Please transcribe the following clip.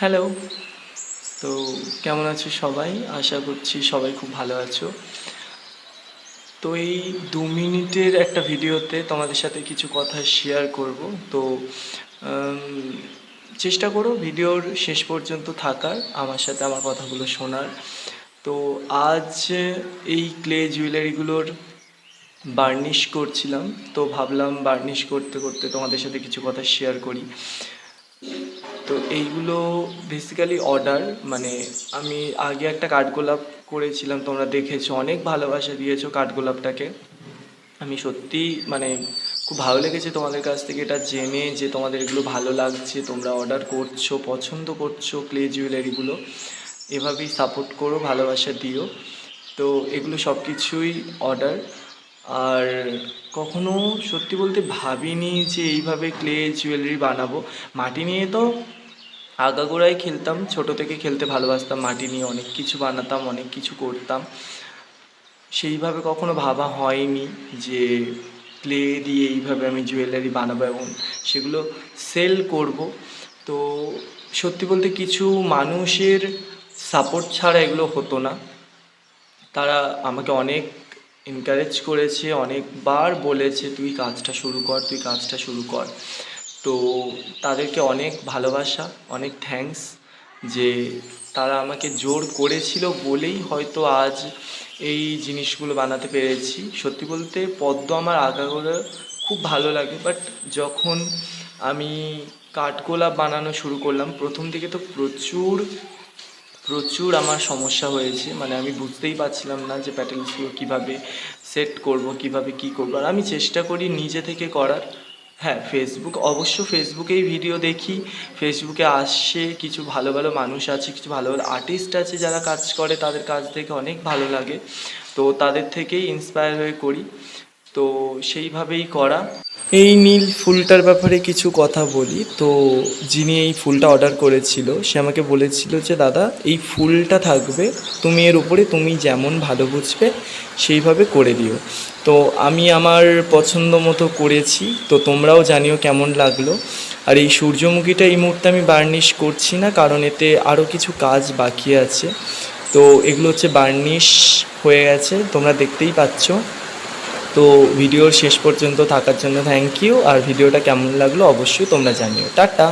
Hello তো কেমন আছো সবাই? আশা করছি সবাই খুব ভালো আছো। তো এই দু মিনিটের একটা ভিডিওতে তোমাদের সাথে কিছু কথা শেয়ার করব। তো চেষ্টা করো ভিডিওর শেষ পর্যন্ত থাকার, আমার সাথে আমার কথাগুলো শোনার। তো আজ এই ক্লে জুয়েলারিগুলোর বার্নিশ করছিলাম। তো ভাবলাম বার্নিশ করতে করতে তোমাদের সাথে কিছু কথা শেয়ার করি। তো এইগুলো বেসিক্যালি অর্ডার মানে আমি আগে একটা কাঠগোলাপ করেছিলাম, তোমরা দেখেছ, অনেক ভালোবাসা দিয়েছ কাঠগোলাপটাকে। আমি সত্যি মানে খুব ভালো লেগেছে তোমাদের কাছ থেকে এটা জেনে, যে তোমাদের এগুলো ভালো লাগছে, তোমরা অর্ডার করছ, পছন্দ করছ ক্লে জুয়েলারিগুলো এভাবেই সাপোর্ট করো, ভালোবাসা দিও। তো এগুলো সব কিছুই অর্ডার আর কখনো সত্যি বলতে ভাবিনি যে এইভাবে ক্লে জুয়েলারি বানাবো। মাটি নিয়ে তো আগাগোড়াই খেলতাম, ছোট থেকে খেলতে ভালোবাসতাম, মাটি নিয়ে অনেক কিছু বানাতাম, অনেক কিছু করতাম। সেইভাবে কখনো ভাবা হয়নি যে ক্লে দিয়ে এইভাবে আমি জুয়েলারি বানাবো এবং সেগুলো সেল করব। তো সত্যি বলতে কিছু মানুষের সাপোর্ট ছাড়া এগুলো হতো না। তারা আমাকে অনেক এনকারেজ করেছে, অনেকবার বলেছে, তুই কাজটা শুরু কর, তুই কাজটা শুরু কর। তো তাদেরকে অনেক ভালোবাসা, অনেক থ্যাঙ্কস যে তারা আমাকে জোর করেছিল বলেই হয়তো আজ এই জিনিসগুলো বানাতে পেরেছি। সত্যি বলতে পদ্ম আমার আগাগোড়া খুব ভালো লাগে বাট যখন আমি কাঠগোলাপ বানানো শুরু করলাম, প্রথম দিকে তো প্রচুর প্রচুর আমার সমস্যা হয়েছে। মানে আমি বুঝতেই পারছিলাম না যে প্যাটেলসগুলো কীভাবে সেট করব, কীভাবে কি করব। আর আমি চেষ্টা করি নিজে থেকে করার। হ্যাঁ ফেসবুক অবশ্য ফেসবুকেই ভিডিও দেখি। ফেসবুকে আসছে, কিছু ভালো ভালো মানুষ আছে, কিছু ভালো ভালো আর্টিস্ট আছে যারা কাজ করে, তাদের কাজ দেখে অনেক ভালো লাগে। তো তাদের থেকেই ইন্সপায়ার হয়ে করি। তো সেইভাবেই করা। এই নীল ফুলটার ব্যাপারে কিছু কথা বলি। তো যিনি এই ফুলটা অর্ডার করেছিল, সে আমাকে বলেছিল যে, দাদা, এই ফুলটা থাকবে, তুমি এর উপরে তুমি যেমন ভালো বুঝবে, সেইভাবে করে দিও। তো আমি আমার পছন্দ মতো করেছি, তো তোমরাও জানিও কেমন লাগল। আর এই সূর্যমুখীটা এই মুহূর্তে আমি বার্নিশ করছি না, কারণ এতে আরও কিছু কাজ বাকি আছে। তো এগুলো হচ্ছে বার্নিশ হয়ে গেছে, তোমরা দেখতেই পাচ্ছ। তো ভিডিওর শেষ পর্যন্ত থাকার জন্য থ্যাংক ইউ আর ভিডিওটা কেমন লাগল অবশ্যই তোমরা জানিও। টাটা।